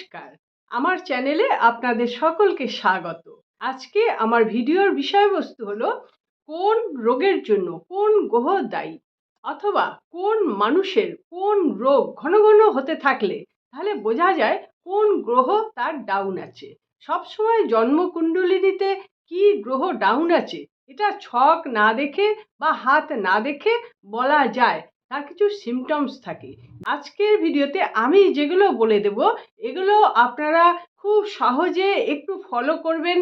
নমস্কার। আমার চ্যানেলে আপনাদের সকলকে স্বাগত। আজকে আমার ভিডিওর বিষয়বস্তু হলো, কোন রোগের জন্য কোন গ্রহ দায়ী? অথবা কোন মানুষের কোন রোগ ঘন ঘন হতে থাকলে, তাহলে বোঝা যায় কোন গ্রহ তার ডাউন আছে। সবসময় জন্মকুণ্ডলিনীতে কি গ্রহ ডাউন আছে, এটা ছক না দেখে বা হাত না দেখে বলা যায়। তার কিছু সিমটমস থাকে। আজকের ভিডিওতে আমি যেগুলো বলে দেব, এগুলো আপনারা খুব সহজে একটু ফলো করবেন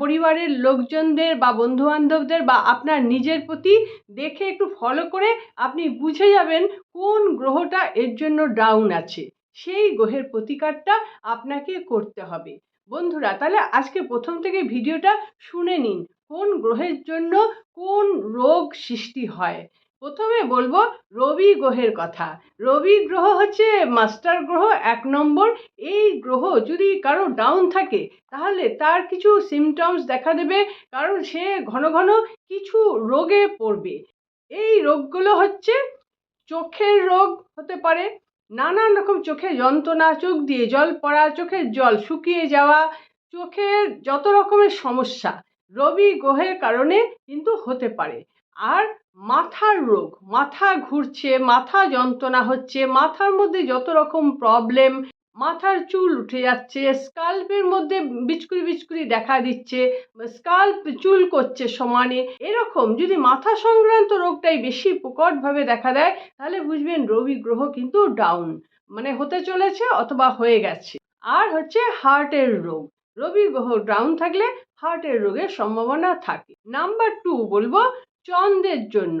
পরিবারের লোকজনদের বা বন্ধুবান্ধবদের বা আপনার নিজের প্রতি দেখে একটু ফলো করে আপনি বুঝে যাবেন কোন গ্রহটা এর জন্য ডাউন আছে। সেই গ্রহের প্রতিকারটা আপনাকে করতে হবে। বন্ধুরা, তাহলে আজকে প্রথম থেকে ভিডিওটা শুনে নিন, কোন গ্রহের জন্য কোন রোগ সৃষ্টি হয়। প্রথমে বলব রবি গ্রহের কথা। রবি গ্রহ হচ্ছে মাস্টার গ্রহ এক নম্বর। এই গ্রহ যদি কারও ডাউন থাকে, তাহলে তার কিছু সিমটমস দেখা দেবে, কারণ সে ঘন ঘন কিছু রোগে পড়বে। এই রোগগুলো হচ্ছে চোখের রোগ হতে পারে, নানান রকম চোখে যন্ত্রণা, চোখ দিয়ে জল পড়া, চোখের জল শুকিয়ে যাওয়া, চোখের যত রকমের সমস্যা রবি গ্রহের কারণে কিন্তু হতে পারে। আর মাথার রোগ, মাথা ঘুরছে, মাথা যন্ত্রণা হচ্ছে, মাথার মধ্যে যত রকম প্রবলেম মাথার চুল উঠে যাচ্ছে স্কাল্পের মধ্যে বিচকুরি বিচকুরি দেখা দিচ্ছে স্কাল্প চুল করছে সমানে। এরকম যদি মাথা সংক্রান্ত রোগটাই বেশি প্রকটভাবে দেখা দেয়, তাহলে বুঝবেন রবি গ্রহ কিন্তু ডাউন মানে হতে চলেছে অথবা হয়ে গেছে। আর হচ্ছে হার্টের রোগ, রবি গ্রহ ডাউন থাকলে হার্টের রোগের সম্ভাবনা থাকে। নাম্বার টু বলব চন্দ্রের জন্য।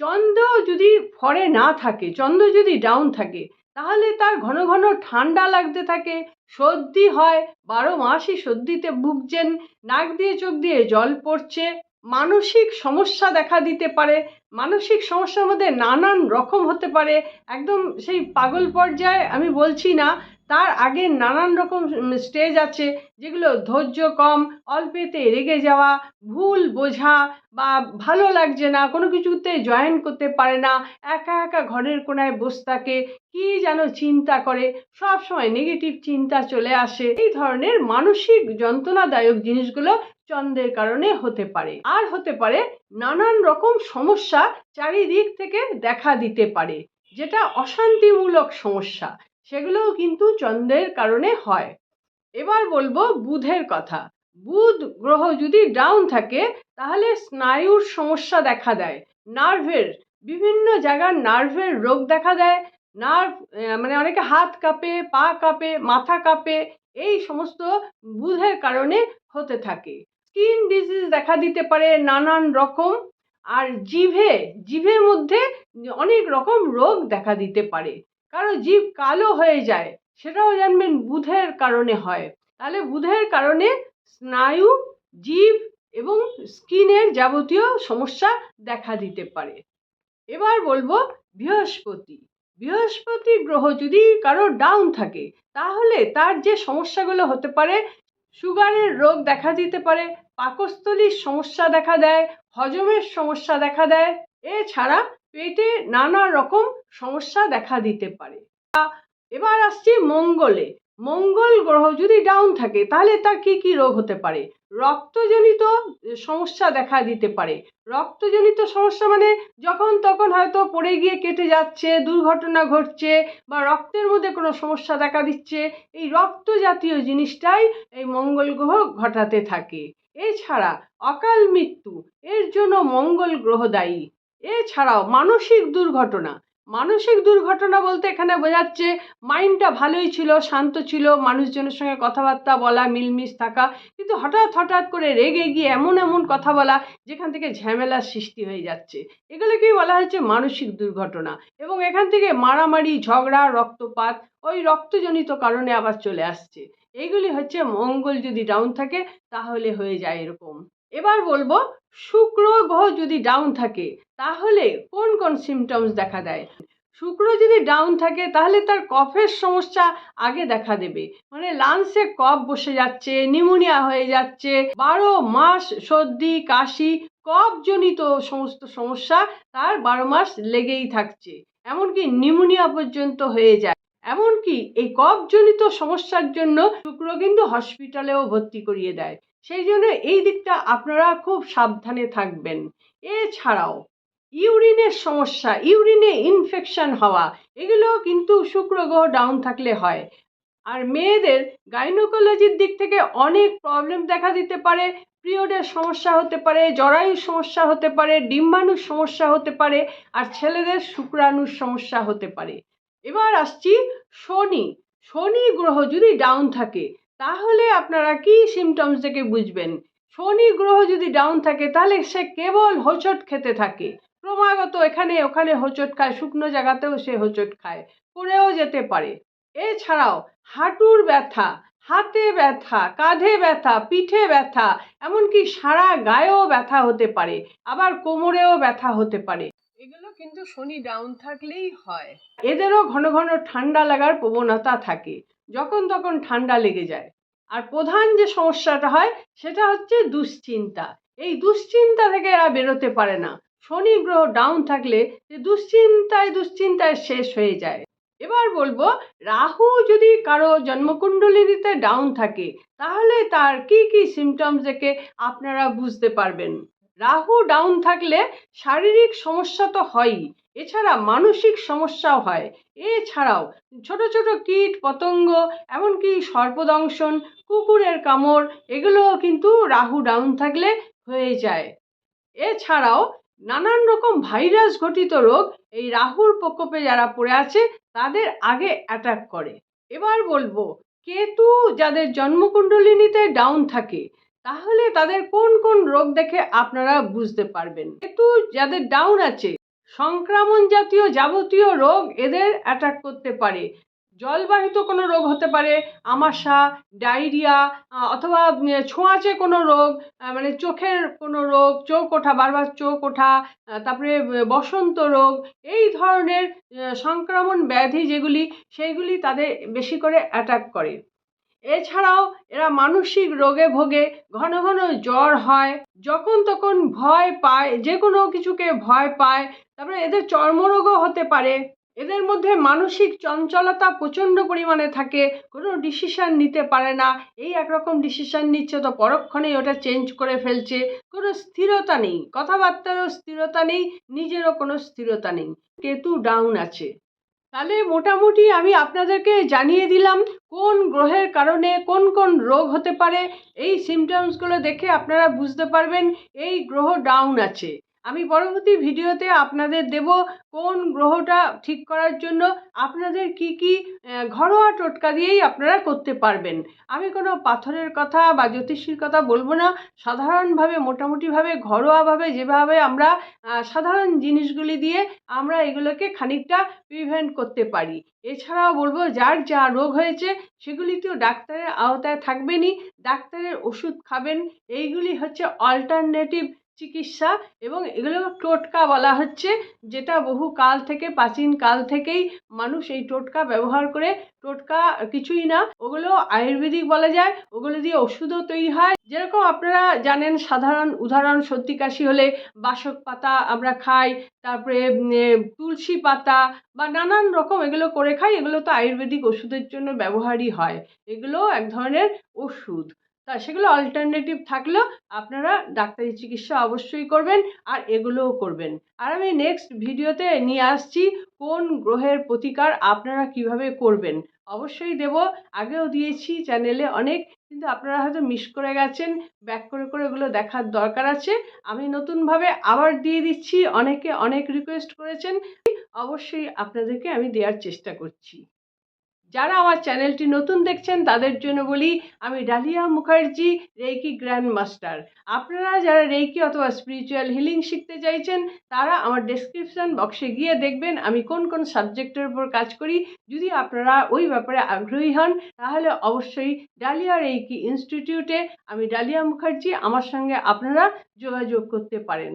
চন্দ্র যদি ফরে না থাকে, চন্দ্র যদি ডাউন থাকে, তাহলে তার ঘন ঘন ঠান্ডা লাগতে থাকে, সর্দি হয়, বারো মাসই সর্দিতে ভুগছেন, নাক দিয়ে চোখ দিয়ে জল পড়ছে, মানসিক সমস্যা দেখা দিতে পারে, মানসিক সমস্যার মধ্যে নানান রকম হতে পারে, একদম সেই পাগল পর্যায়ে আমি বলছি না তার আগে নানান রকম স্টেজ আছে যেগুলো ধৈর্য কম, অল্পেতে রেগে যাওয়া, ভুল বোঝা বা ভালো লাগছে না, কোনো কিছুতে জয়েন করতে পারে না, একা একা ঘরের কোনায় বসে থাকে, কি যেন চিন্তা করে সব সময় নেগেটিভ চিন্তা চলে আসে। এই ধরনের মানসিক যন্ত্রণাদায়ক জিনিসগুলো চন্দ্রের কারণে হতে পারে। আর হতে পারে নানান রকম সমস্যা চারিদিক থেকে দেখা দিতে পারে, যেটা অশান্তিমূলক সমস্যা। সেগুলোও কিন্তু চন্দ্রের কারণে হয়। এবার বলব বুধের কথা। বুধ গ্রহ যদি ডাউন থাকে, তাহলে স্নায়ুর সমস্যা দেখা দেয়। নার্ভের, বিভিন্ন জায়গার নার্ভের রোগ দেখা দেয়। নার্ভ মানে অনেকে হাত কাঁপে, পা কাঁপে, মাথা কাঁপে, এই সমস্ত বুধের কারণে হতে থাকে। স্কিন ডিজিজ দেখা দিতে পারে নানান রকম। আর জিভে, জিভের মধ্যে অনেক রকম রোগ দেখা দিতে পারে। কারও জীব কালো হয়ে যায়, সেটাও জানবেন বুধের কারণে হয়। তাহলে বুধের কারণে স্নায়ু, জীব এবং স্কিনের যাবতীয় সমস্যা দেখা দিতে পারে। এবার বলব বৃহস্পতি। বৃহস্পতি গ্রহ যদি কারও ডাউন থাকে, তাহলে তার যে সমস্যাগুলো হতে পারে, সুগারের রোগ দেখা দিতে পারে, পাকস্থলীর সমস্যা দেখা দেয়, হজমের সমস্যা দেখা দেয়, এছাড়া পেটে নানা রকম সমস্যা দেখা দিতে পারে। এবার আসছি মঙ্গলে। মঙ্গল গ্রহ যদি ডাউন থাকে, তাহলে তার কি কি রোগ হতে পারে? রক্তজনিত সমস্যা দেখা দিতে পারে। রক্তজনিত সমস্যা মানে যখন তখন হয়তো পড়ে গিয়ে কেটে যাচ্ছে, দুর্ঘটনা ঘটছে বা রক্তের মধ্যে কোনো সমস্যা দেখা দিচ্ছে, এই রক্ত জাতীয় জিনিসটাই এই মঙ্গল গ্রহ ঘটাতে থাকে। এছাড়া অকাল মৃত্যু, এর জন্য মঙ্গল গ্রহ দায়ী। এছাড়াও মানসিক দুর্ঘটনা। মানসিক দুর্ঘটনা বলতে এখানে বোঝাচ্ছে মাইন্ডটা ভালোই ছিল, শান্ত ছিল, মানুষজনের সঙ্গে কথাবার্তা বলা, মিলমিশ থাকা, কিন্তু হঠাৎ হঠাৎ করে রেগে গিয়ে এমন এমন কথা বলা, যেখান থেকে ঝামেলার সৃষ্টি হয়ে যাচ্ছে। এগুলোকেই বলা হচ্ছে মানসিক দুর্ঘটনা। এবং এখান থেকে মারামারি, ঝগড়া, রক্তপাত, ওই রক্তজনিত কারণে আবার চলে আসছে। এইগুলি হচ্ছে মঙ্গল যদি ডাউন থাকে, তাহলে হয়ে যায় এরকম। এবার বলব, শুক্র গ্রহ যদি ডাউন থাকে, তাহলে কোন কোন সিমটমস দেখা দেয়? শুক্র যদি ডাউন থাকে, তাহলে তার কফের সমস্যা আগে দেখা দেবে। মানে লাংসে কফ বসে যাচ্ছে নিউমোনিয়া হয়ে যাচ্ছে, বারো মাস সর্দি, কাশি, কফজনিত সমস্ত সমস্যা তার বারো মাস লেগেই থাকছে। এমনকি নিউমোনিয়া পর্যন্ত হয়ে যায়। এমনকি এই কফজনিত সমস্যার জন্য শুক্র কিন্তু হসপিটালেও ভর্তি করিয়ে দেয়। সেই জন্য এই দিকটা আপনারা খুব সাবধানে থাকবেন। এছাড়াও, ইউরিনের সমস্যা, ইউরিনে ইনফেকশন হওয়া এগুলো কিন্তু শুক্র গ্রহ ডাউন থাকলে হয়। আর মেয়েদের গাইনোকোলজির দিক থেকে অনেক প্রবলেম দেখা দিতে পারে, পিরিয়ডের সমস্যা হতে পারে, জরায়ুর সমস্যা হতে পারে, ডিম্বাণুর সমস্যা হতে পারে, আর ছেলেদের শুক্রাণুর সমস্যা হতে পারে। এবার আসছি শনি। শনি গ্রহ যদি ডাউন থাকে তাহলে আপনারা কি সিমটমস থেকে বুঝবেন? শনি গ্রহ যদি ডাউন থাকে, তাহলে সে কেবল হোঁচট খেতে থাকে। ক্রমাগত এখানে ওখানে হোঁচট খায়, শুকনো জায়গাতেও সে হোঁচট খায় পড়েও যেতে পারে। এছাড়াও হাঁটুর ব্যথা, হাতে ব্যথা, কাঁধে ব্যথা, পিঠে ব্যথা, এমনকি সারা গায়েও ব্যথা হতে পারে, আবার কোমরেও ব্যথা হতে পারে। এগুলো কিন্তু শনি ডাউন থাকলেই হয়। এদেরও ঘন ঘন ঠান্ডা লাগার প্রবণতা থাকে। যখন তখন ঠান্ডা লেগে যায়। আর প্রধান যে সমস্যাটা হয়, সেটা হচ্ছে দুশ্চিন্তা। এই দুশ্চিন্তা থেকে এরা বেরোতে পারে না। শনি গ্রহ ডাউন থাকলে যে দুশ্চিন্তায় দুশ্চিন্তায় শেষ হয়ে যায়। এবার বলব, রাহু যদি কারও জন্মকুণ্ডলিনীতে ডাউন থাকে, তাহলে তার কি কি সিমটমস দেখে আপনারা বুঝতে পারবেন? রাহু ডাউন থাকলে শারীরিক সমস্যা তো হয়ই, এছাড়া মানসিক সমস্যাও হয়। এছাড়াও ছোট ছোট কীট, পতঙ্গ, এমনকি সর্পদংশন, কুকুরের কামড়, এগুলোও কিন্তু রাহু ডাউন থাকলে হয়ে যায়। এছাড়াও নানান রকম ভাইরাস ঘটিত রোগ এই রাহুর প্রকোপে যারা পড়ে আছে, তাদের আগে অ্যাটাক করে। এবার বলব, কেতু যাদের জন্মকুণ্ডলিনীতে ডাউন থাকে তাহলে তাদের কোন কোন রোগ দেখে আপনারা বুঝতে পারবেন? কেতু যাদের ডাউন আছে, সংক্রমণ জাতীয় যাবতীয় রোগ এদের অ্যাটাক করতে পারে। জলবাহিত কোনো রোগ হতে পারে, আমাশা ডায়রিয়া অথবা ছোঁয়াচে কোনো রোগ মানে চোখের কোনো রোগ, চোখ ওঠা, বারবার চোখ ওঠা তারপরে বসন্ত রোগ, এই ধরনের সংক্রমণ ব্যাধি যেগুলি, সেইগুলি তাদের বেশি করে অ্যাটাক করে। এছাড়াও এরা মানসিক রোগে ভোগে, ঘন ঘন জ্বর হয়, যখন তখন ভয় পায় যে কোনো কিছুকে ভয় পায়, তারপরে এদের চর্মরোগও হতে পারে। এদের মধ্যে মানসিক চঞ্চলতা প্রচণ্ড পরিমাণে থাকে, কোনো ডিসিশান নিতে পারে না। এই একরকম ডিসিশান নিচ্ছে তো পরক্ষণেই ওটা চেঞ্জ করে ফেলছে। কোনো স্থিরতা নেই, কথাবার্তারও স্থিরতা নেই, নিজেরও কোনো স্থিরতা নেই। কেতু ডাউন আছে। তাহলে মোটামুটি আমি আপনাদেরকে জানিয়ে দিলাম কোন গ্রহের কারণে কোন কোন রোগ হতে পারে। এই সিমটমসগুলো দেখে আপনারা বুঝতে পারবেন এই গ্রহ ডাউন আছে। আমি পরবর্তী ভিডিওতে আপনাদের দেব কোন গ্রহটা ঠিক করার জন্য আপনাদের কি কি ঘরোয়া টোটকা দিয়েই আপনারা করতে পারবেন। আমি কোনো পাথরের কথা বা জ্যোতিষীর কথা বলব না। সাধারণভাবে, মোটামুটিভাবে, ঘরোয়াভাবে, যেভাবে আমরা সাধারণ জিনিসগুলি দিয়ে আমরা এগুলোকে খানিকটা প্রিভেন্ট করতে পারি। এছাড়াও বলব, যার যা রোগ হয়েছে সেগুলি তো ডাক্তারের আওতায় থাকবেনই। ডাক্তারের ওষুধ খাবেন। এইগুলি হচ্ছে অল্টারনেটিভ চিকিৎসা এবং এগুলো টোটকা বলা হচ্ছে, যেটা বহু কাল থেকে, প্রাচীন কাল থেকেই মানুষ এই টোটকা ব্যবহার করে। টোটকা কিছুই না, ওগুলো আয়ুর্বেদিক বলা যায়, ওগুলো দিয়ে ওষুধও তৈরি হয়। যেরকম আপনারা জানেন, সাধারণ উদাহরণ সর্দি কাশি হলে বাসক পাতা আমরা খাই, তারপরে তুলসী পাতা বা নানান রকম এগুলো করে খাই, এগুলো তো আয়ুর্বেদিক ওষুধের জন্য ব্যবহারই হয়। এগুলো এক ধরনের ওষুধ। তা সেগুলো অল্টারনেটিভ থাকলেও আপনারা ডাক্তারি চিকিৎসা অবশ্যই করবেন আর এগুলোও করবেন। আর আমি নেক্সট ভিডিওতে নিয়ে আসছি কোন গ্রহের প্রতিকার আপনারা কীভাবে করবেন। অবশ্যই দেব। আগেও দিয়েছি চ্যানেলে অনেক, কিন্তু আপনারা হয়তো মিস করে গেছেন ব্যাক করে করে ওগুলো দেখার দরকার আছে। আমি নতুনভাবে আবার দিয়ে দিচ্ছি, অনেকে অনেক রিকোয়েস্ট করেছেন। অবশ্যই আপনাদেরকে আমি দেওয়ার চেষ্টা করছি। যারা আমার চ্যানেলটি নতুন দেখছেন, তাদের জন্য বলি, আমি Dalia Mukherjee, reiki grand master. আপনারা যারা রেইকি অথবা স্পিরিচুয়াল হিলিং শিখতে চাইছেন, তারা আমার ডেসক্রিপশান বক্সে গিয়ে দেখবেন আমি কোন কোন সাবজেক্টের উপর কাজ করি। যদি আপনারা ওই ব্যাপারে আগ্রহী হন, তাহলে অবশ্যই ডালিয়া রেইকি ইনস্টিটিউটে আমি ডালিয়া মুখার্জি, আমার সঙ্গে আপনারা যোগাযোগ করতে পারেন।